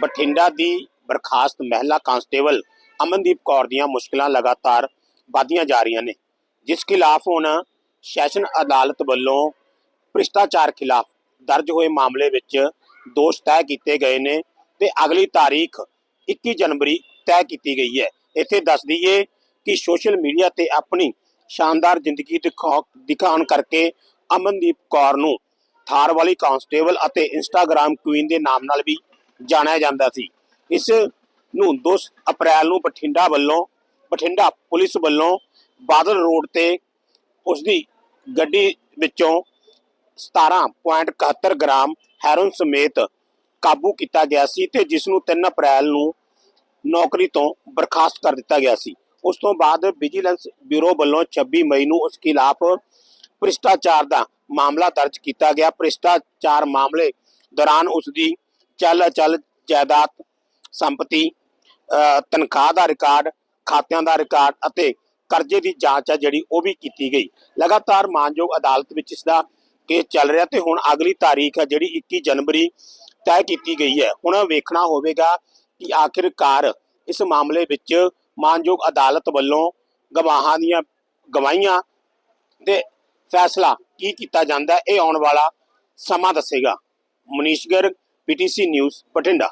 ਬਠਿੰਡਾ ਦੀ ਬਰਖਾਸਤ ਮਹਿਲਾ ਕਾਂਸਟੇਬਲ ਅਮਨਦੀਪ ਕੌਰ ਦੀਆਂ ਮੁਸ਼ਕਲਾਂ ਲਗਾਤਾਰ ਵਧਦੀਆਂ ਜਾ ਰਹੀਆਂ ਨੇ, ਜਿਸ ਖਿਲਾਫ ਹੁਣ ਸੈਸ਼ਨ ਅਦਾਲਤ ਵੱਲੋਂ ਭ੍ਰਿਸ਼ਟਾਚਾਰ ਖਿਲਾਫ ਦਰਜ ਹੋਏ ਮਾਮਲੇ ਵਿੱਚ ਦੋਸ਼ ਤੈਅ ਕੀਤੇ ਗਏ ਨੇ ਤੇ ਅਗਲੀ ਤਾਰੀਖ 21 ਜਨਵਰੀ ਤੈਅ ਕੀਤੀ ਗਈ ਹੈ। ਇੱਥੇ ਦੱਸ ਦਈਏ ਕਿ ਸੋਸ਼ਲ ਮੀਡੀਆ ਤੇ ਆਪਣੀ ਸ਼ਾਨਦਾਰ ਜ਼ਿੰਦਗੀ ਦਿਖਾ- ਦਿਖਾਉਣ ਕਰਕੇ ਅਮਨਦੀਪ ਕੌਰ ਨੂੰ ਥਾਰ ਵਾਲੀ ਕਾਂਸਟੇਬਲ ਅਤੇ ਇੰਸਟਾਗ੍ਰam ਕੁਈਨ ਦੇ ਨਾਮ ਨਾਲ ਵੀ ਜਾਣਿਆ ਜਾਂਦਾ ਸੀ। ਇਸ ਨੂੰ 2 ਅਪ੍ਰੈਲ ਨੂੰ ਬਠਿੰਡਾ ਵੱਲੋਂ, ਬਠਿੰਡਾ ਪੁਲਿਸ ਵੱਲੋਂ ਬਾਦਲ ਰੋਡ ਤੇ ਉਸ ਦੀ ਗੱਡੀ ਵਿੱਚੋਂ 17.71 ਗ੍ਰਾਮ ਹੈਰੋਨ ਸਮੇਤ ਕਾਬੂ ਕੀਤਾ ਗਿਆ ਸੀ ਤੇ ਜਿਸ ਨੂੰ 3 ਅਪ੍ਰੈਲ ਨੂੰ ਨੌਕਰੀ ਤੋਂ ਬਰਖਾਸਤ ਕਰ ਦਿੱਤਾ ਗਿਆ ਸੀ। ਉਸ ਤੋਂ ਬਾਅਦ ਵਿਜੀਲੈਂਸ ਬਿਊਰੋ ਵੱਲੋਂ 26 ਮਈ ਨੂੰ ਉਸ ਖਿਲਾਫ ਭ੍ਰਿਸ਼ਟਾਚਾਰ ਦਾ ਮਾਮਲਾ ਦਰਜ ਕੀਤਾ ਗਿਆ। ਭ੍ਰਿਸ਼ਟਾਚਾਰ ਮਾਮਲੇ ਦੌਰਾਨ ਉਸ ਦੀ ਚੱਲ ਚੱਲ ਜਾਇਦਾਦ ਸੰਪਤੀ ਤਨਖਾਹ ਦਾ ਰਿਕਾਰਡ ਖਾਤਿਆਂ ਦਾ ਰਿਕਾਰਡ ਅਤੇ ਕਰਜ਼ੇ ਦੀ ਜਾਂਚ ਹੈ ਜਿਹੜੀ ਉਹ ਵੀ ਕੀਤੀ ਗਈ। ਲਗਾਤਾਰ ਮਾਨਯੋਗ ਅਦਾਲਤ ਵਿੱਚ ਇਸ ਦਾ ਕੇਸ ਚੱਲ ਰਿਹਾ ਤੇ ਹੁਣ ਅਗਲੀ ਤਾਰੀਖ ਹੈ ਜਿਹੜੀ 21 ਜਨਵਰੀ ਤੈਅ ਕੀਤੀ ਗਈ ਹੈ। ਹੁਣ ਵੇਖਣਾ ਹੋਵੇਗਾ ਕਿ ਆਖਿਰਕਾਰ ਇਸ ਮਾਮਲੇ ਵਿੱਚ ਮਾਨਯੋਗ ਅਦਾਲਤ ਵੱਲੋਂ ਗਵਾਹਾਂ ਦੀਆਂ ਗਵਾਹੀਆਂ ਤੇ ਫੈਸਲਾ ਕੀ ਕੀਤਾ ਜਾਂਦਾ ਹੈ, ਇਹ ਆਉਣ ਵਾਲਾ ਸਮਾਂ ਦੱਸੇਗਾ। Manish Garg PTC News, Patinda.